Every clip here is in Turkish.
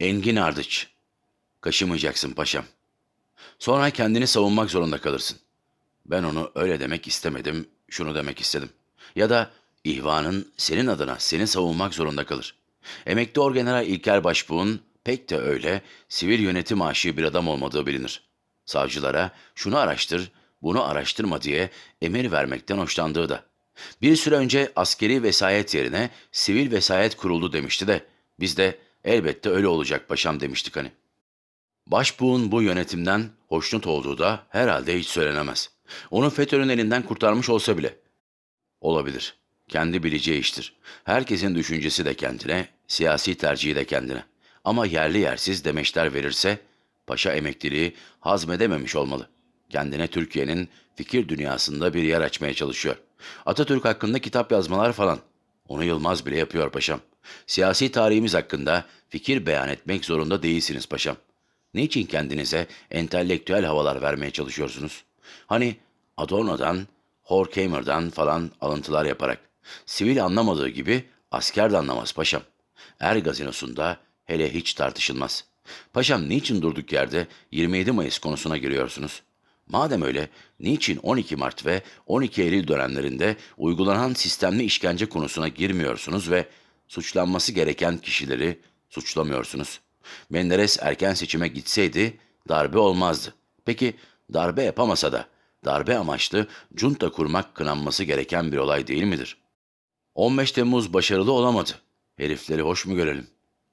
Engin Ardıç. Kaşımayacaksın paşam. Sonra kendini savunmak zorunda kalırsın. Ben onu öyle demek istemedim, şunu demek istedim. Ya da ihvanın senin adına seni savunmak zorunda kalır. Emekli Orgeneral İlker Başbuğ'un pek de öyle sivil yönetim aşığı bir adam olmadığı bilinir. Savcılara şunu araştır, bunu araştırma diye emir vermekten hoşlandığı da. Bir süre önce askeri vesayet yerine sivil vesayet kuruldu demişti de biz de elbette öyle olacak paşam demiştik hani. Başbuğ'un bu yönetimden hoşnut olduğu da herhalde hiç söylenemez. Onu FETÖ'nün elinden kurtarmış olsa bile. Olabilir. Kendi bileceği iştir. Herkesin düşüncesi de kendine, siyasi tercihi de kendine. Ama yerli yersiz demeçler verirse, paşa emekliliği hazmedememiş olmalı. Kendine Türkiye'nin fikir dünyasında bir yer açmaya çalışıyor. Atatürk hakkında kitap yazmalar falan. Onu Yılmaz bile yapıyor paşam. Siyasi tarihimiz hakkında fikir beyan etmek zorunda değilsiniz paşam. Niçin kendinize entelektüel havalar vermeye çalışıyorsunuz? Hani Adorno'dan, Horkheimer'dan falan alıntılar yaparak. Sivil anlamadığı gibi asker de anlamaz paşam. Er gazinosunda hele hiç tartışılmaz. Paşam niçin durduk yerde 27 Mayıs konusuna giriyorsunuz? Madem öyle, niçin 12 Mart ve 12 Eylül dönemlerinde uygulanan sistemli işkence konusuna girmiyorsunuz ve suçlanması gereken kişileri suçlamıyorsunuz? Menderes erken seçime gitseydi darbe olmazdı. Peki darbe yapamasa da darbe amaçlı junta kurmak kınanması gereken bir olay değil midir? 15 Temmuz başarılı olamadı. Herifleri hoş mu görelim?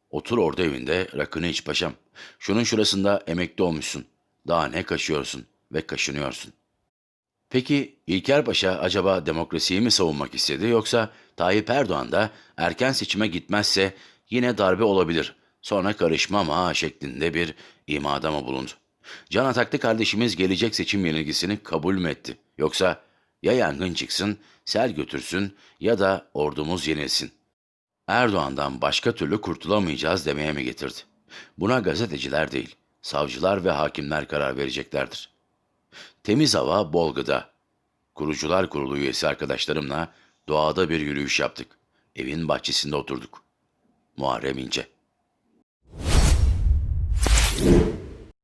Otur orada evinde rakını iç paşam. Şunun şurasında emekli olmuşsun. Daha ne kaşıyorsun ve kaşınıyorsun. Peki İlker Paşa acaba demokrasiyi mi savunmak istedi yoksa Tayyip Erdoğan da erken seçime gitmezse yine darbe olabilir sonra karışmam ha şeklinde bir imada mı bulundu? Can Ataklı kardeşimiz gelecek seçim yenilgisini kabul mü etti? Yoksa ya yangın çıksın, sel götürsün ya da ordumuz yenilsin. Erdoğan'dan başka türlü kurtulamayacağız demeye mi getirdi? Buna gazeteciler değil, savcılar ve hakimler karar vereceklerdir. Temiz hava bol gıda. Kurucular Kurulu üyesi arkadaşlarımla doğada bir yürüyüş yaptık. Evin bahçesinde oturduk. Muharrem İnce.